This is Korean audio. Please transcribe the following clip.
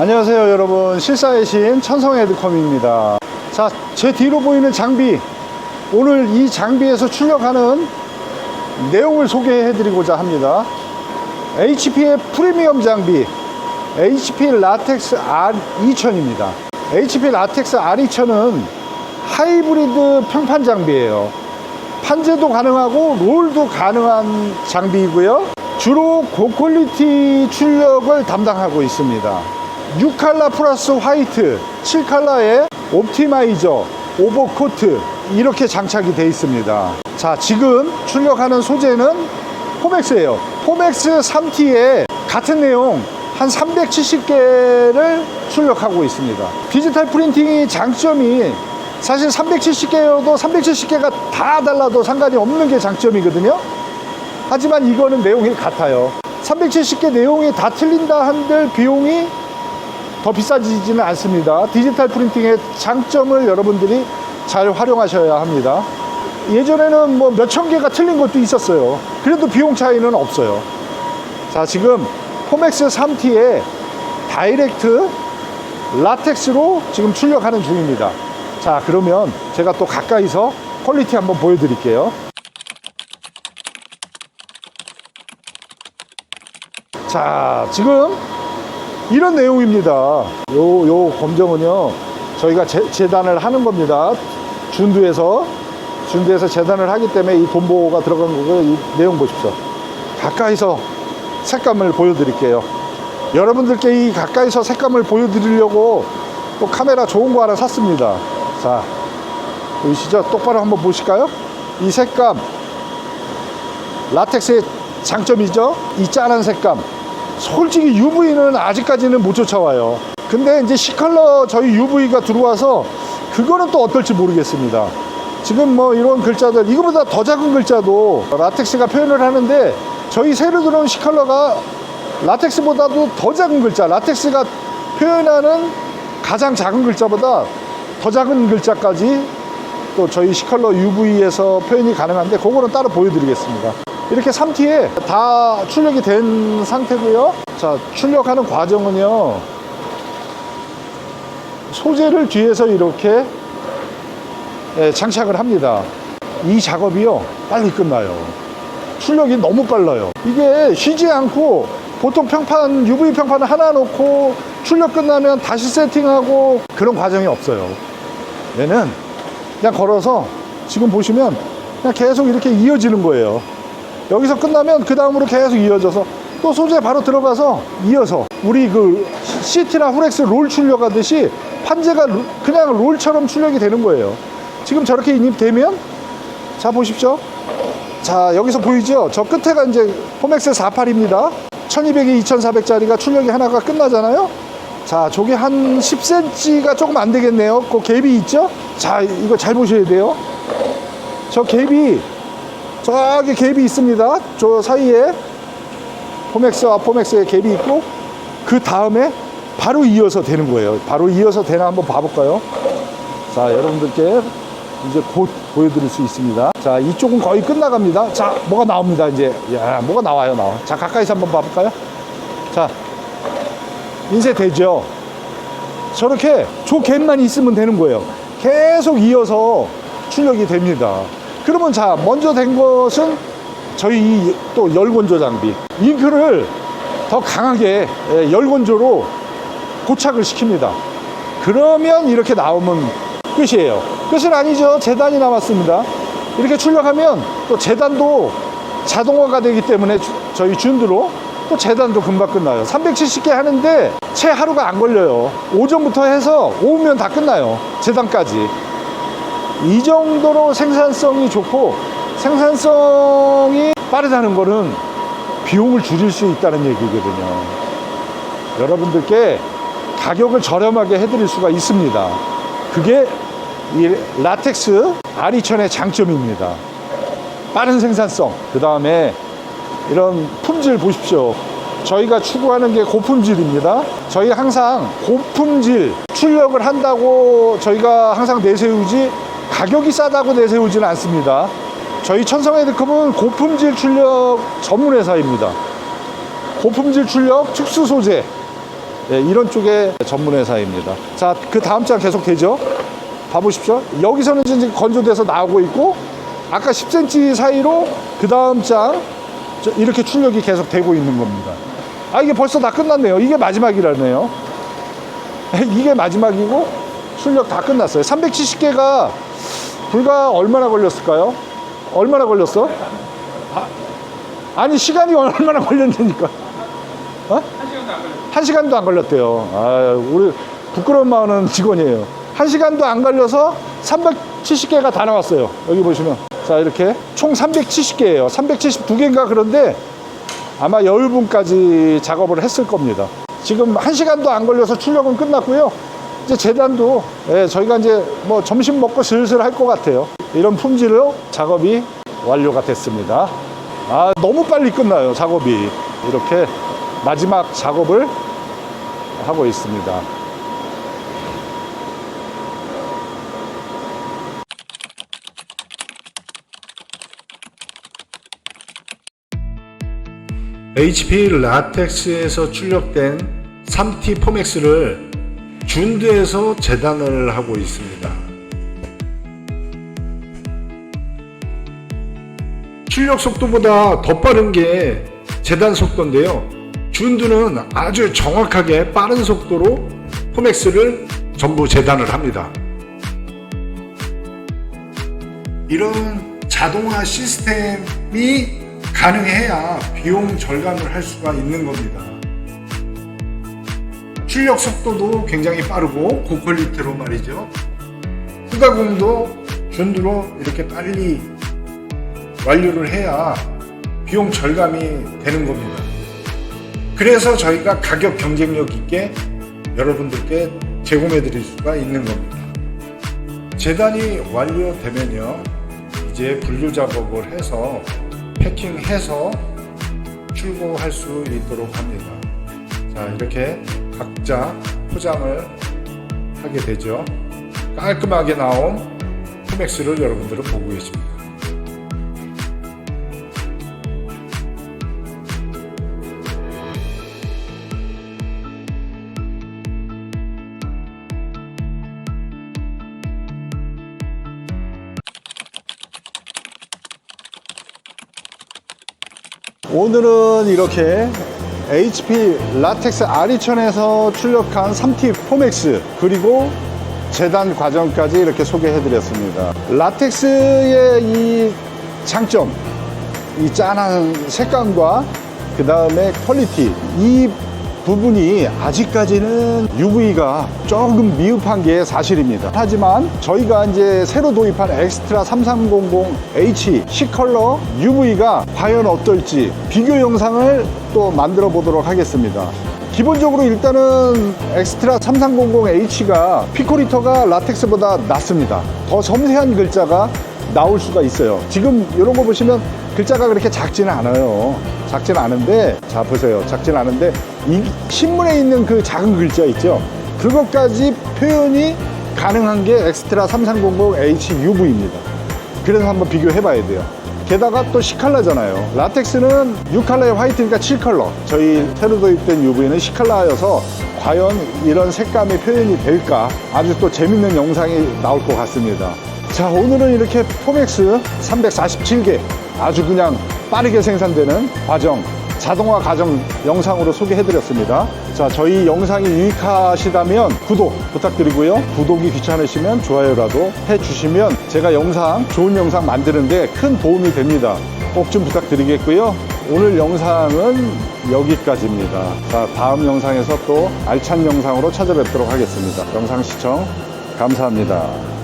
안녕하세요 여러분. 실사의 신 천성의 드컴입니다. 자 제 뒤로 보이는 장비. 오늘 이 장비에서 출력하는 내용을 소개해 드리고자 합니다. HP의 프리미엄 장비. HP 라텍스 R2000입니다. HP 라텍스 R2000은 하이브리드 평판 장비예요. 판재도 가능하고 롤도 가능한 장비이고요. 주로 고퀄리티 출력을 담당하고 있습니다 6칼라 플러스 화이트 7칼라에 옵티마이저 오버코트 이렇게 장착이 되어 있습니다. 자 지금 출력하는 소재는 포맥스예요. 포맥스 3T에 같은 내용 한 370개를 출력하고 있습니다. 디지털 프린팅이 장점이 사실 370개여도 370개가 다 달라도 상관이 없는 게 장점이거든요. 하지만 이거는 내용이 같아요. 370개 내용이 다 틀린다 한들 비용이 더 비싸지지는 않습니다. 디지털 프린팅의 장점을 여러분들이 잘 활용하셔야 합니다. 예전에는 뭐 몇천 개가 틀린 것도 있었어요. 그래도 비용 차이는 없어요. 자 지금 포맥스 3T에 다이렉트 라텍스로 지금 출력하는 중입니다. 자 그러면 제가 또 가까이서 퀄리티 한번 보여드릴게요. 자 지금 이런 내용입니다. 요, 요 검정은요 저희가 재, 재단을 하는 겁니다. 준두에서 준두에서 재단을 하기 때문에 이 돈보가 들어간 거고 이 내용 보십시오. 가까이서 색감을 보여드릴게요. 여러분들께 이 가까이서 색감을 보여드리려고 또 카메라 좋은 거 하나 샀습니다. 자 보이시죠? 똑바로 한번 보실까요? 이 색감. 라텍스의 장점이죠? 이 짠한 색감 솔직히 UV는 아직까지는 못 쫓아와요. 근데 이제 C컬러 저희 UV가 들어와서 그거는 또 어떨지 모르겠습니다. 지금 뭐 이런 글자들 이거보다 더 작은 글자도 라텍스가 표현을 하는데 저희 새로 들어온 C컬러가 라텍스보다도 더 작은 글자 라텍스가 표현하는 가장 작은 글자보다 더 작은 글자까지 또 저희 C컬러 UV에서 표현이 가능한데 그거는 따로 보여드리겠습니다 이렇게 3T에 다 출력이 된 상태고요. 자 출력하는 과정은요. 소재를 뒤에서 이렇게 예, 장착을 합니다. 이 작업이요. 빨리 끝나요. 출력이 너무 빨라요. 이게 쉬지 않고 보통 평판 UV 평판을 하나 놓고 출력 끝나면 다시 세팅하고 그런 과정이 없어요. 얘는 그냥 걸어서 지금 보시면 그냥 계속 이렇게 이어지는 거예요 여기서 끝나면 그 다음으로 계속 이어져서 또 소재 바로 들어가서 이어서 우리 그 시티나 후렉스 롤 출력하듯이 판재가 루- 그냥 롤처럼 출력이 되는 거예요. 지금 저렇게 인입되면 자 보십시오. 자 여기서 보이죠? 저 끝에가 이제 포맥스 48입니다. 1200에 2400짜리가 출력이 하나가 끝나잖아요. 자 저게 한 10cm가 조금 안 되겠네요. 그 갭이 있죠? 자 이거 잘 보셔야 돼요. 저 갭이 저기 갭이 있습니다. 저 사이에 포맥스와 포맥스의 갭이 있고 그 다음에 바로 이어서 되는 거예요. 바로 이어서 되나 한번 봐볼까요? 자 여러분들께 이제 곧 보여드릴 수 있습니다. 자 이쪽은 거의 끝나갑니다. 자 뭐가 나옵니다 이제. 야 뭐가 나와요 나와. 자 가까이서 한번 봐볼까요? 자 인쇄 되죠? 저렇게 저 갭만 있으면 되는 거예요. 계속 이어서 출력이 됩니다 그러면 자 먼저 된 것은 저희 이또 열건조 장비. 잉크를 더 강하게 예, 열건조로 고착을 시킵니다. 그러면 이렇게 나오면 끝이에요. 끝은 아니죠. 재단이 남았습니다. 이렇게 출력하면 또 재단도 자동화가 되기 때문에 주- 저희 준드로 또 재단도 금방 끝나요. 370개 하는데 채 하루가 안 걸려요. 오전부터 해서 오후면 다 끝나요. 재단까지 이 정도로 생산성이 좋고 생산성이 빠르다는 거는 비용을 줄일 수 있다는 얘기거든요. 여러분들께 가격을 저렴하게 해드릴 수가 있습니다. 그게 이 라텍스 R2000의 장점입니다. 빠른 생산성, 그 다음에 이런 품질 보십시오. 저희가 추구하는 게 고품질입니다. 저희 항상 고품질 출력을 한다고 저희가 항상 내세우지 가격이 싸다고 내세우지는 않습니다. 저희 천성헤드컵은 고품질 출력 전문 회사입니다. 고품질 출력 특수 소재 예, 이런 쪽의 전문 회사입니다. 자, 그 다음 장 계속 되죠? 봐보십시오. 여기서는 지금 건조돼서 나오고 있고, 아까 10cm 사이로 그 다음 장 저- 이렇게 출력이 계속 되고 있는 겁니다. 아, 이게 벌써 다 끝났네요. 이게 마지막이라네요. 이게 마지막이고, 출력 다 끝났어요. 370개가 불과 얼마나 걸렸을까요? 얼마나 걸렸어? 아, 아니, 시간이 얼마나 걸렸냐니까. 어? 한 시간도 안 걸렸대요. 아, 우리 부끄러운 마음은 직원이에요. 한 시간도 안 걸려서 370개가 다 나왔어요. 여기 보시면. 자, 이렇게 총 370개예요. 372개인가 그런데 아마 열분까지 작업을 했을 겁니다. 지금 한 시간도 안 걸려서 출력은 끝났고요. 이제 재단도 예, 저희가 이제 뭐 점심 먹고 슬슬 할 것 같아요. 이런 품질로 작업이 완료가 됐습니다. 아, 너무 빨리 끝나요, 작업이. 이렇게 마지막 작업을 하고 있습니다. HP 라텍스에서 출력된 3T 포맥스를 준드에서 재단을 하고 있습니다. 출력 속도보다 더 빠른 게 재단 속도인데요. 준드는 아주 정확하게 빠른 속도로 포맥스를 전부 재단을 합니다. 이런 자동화 시스템이 가능해야 비용 절감을 할 수가 있는 겁니다. 출력 속도도 굉장히 빠르고 고퀄리티로 말이죠. 후가공도 준드로 이렇게 빨리 완료를 해야 비용 절감이 되는 겁니다. 그래서 저희가 가격 경쟁력 있게 여러분들께 제공해 드릴 수가 있는 겁니다. 재단이 완료되면요. 이제 분류 작업을 해서 패킹해서 출고할 수 있도록 합니다. 자, 이렇게 각자 포장을 하게 되죠. 깔끔하게 나온 포맥스를 여러분들은 보고 계십니다. 오늘은 이렇게 HP 라텍스 R2000에서 출력한 3T 포맥스 그리고 재단 과정까지 이렇게 소개해 드렸습니다. 라텍스의 이 장점, 이 짠한 색감과 그 다음에 퀄리티 이 부분이 아직까지는 UV가 조금 미흡한 게 사실입니다. 하지만 저희가 이제 새로 도입한 엑스트라 3300H C컬러 UV가 과연 어떨지 비교 영상을 또 만들어 보도록 하겠습니다. 기본적으로 일단은 엑스트라 3300H가 피코리터가 라텍스보다 낫습니다. 더 섬세한 글자가 나올 수가 있어요. 지금 이런 거 보시면 글자가 그렇게 작지는 않아요. 작지는 않은데, 자, 보세요. 작지는 않은데, 이 신문에 있는 그 작은 글자 있죠? 그것까지 표현이 가능한 게 엑스트라 3300H UV입니다. 그래서 한번 비교해 봐야 돼요. 게다가 또 C컬러잖아요. 라텍스는 6컬러의 화이트니까 7컬러. 저희 새로 도입된 UV는 C컬러여서 과연 이런 색감의 표현이 될까? 아주 또 재밌는 영상이 나올 것 같습니다. 자, 오늘은 이렇게 포맥스 347개 아주 그냥 빠르게 생산되는 과정, 자동화 과정 영상으로 소개해 드렸습니다. 자, 저희 영상이 유익하시다면 구독 부탁드리고요. 구독이 귀찮으시면 좋아요라도 해 주시면 제가 영상, 좋은 영상 만드는데 큰 도움이 됩니다. 꼭 좀 부탁드리겠고요. 오늘 영상은 여기까지입니다. 자, 다음 영상에서 또 알찬 영상으로 찾아뵙도록 하겠습니다. 영상 시청 감사합니다.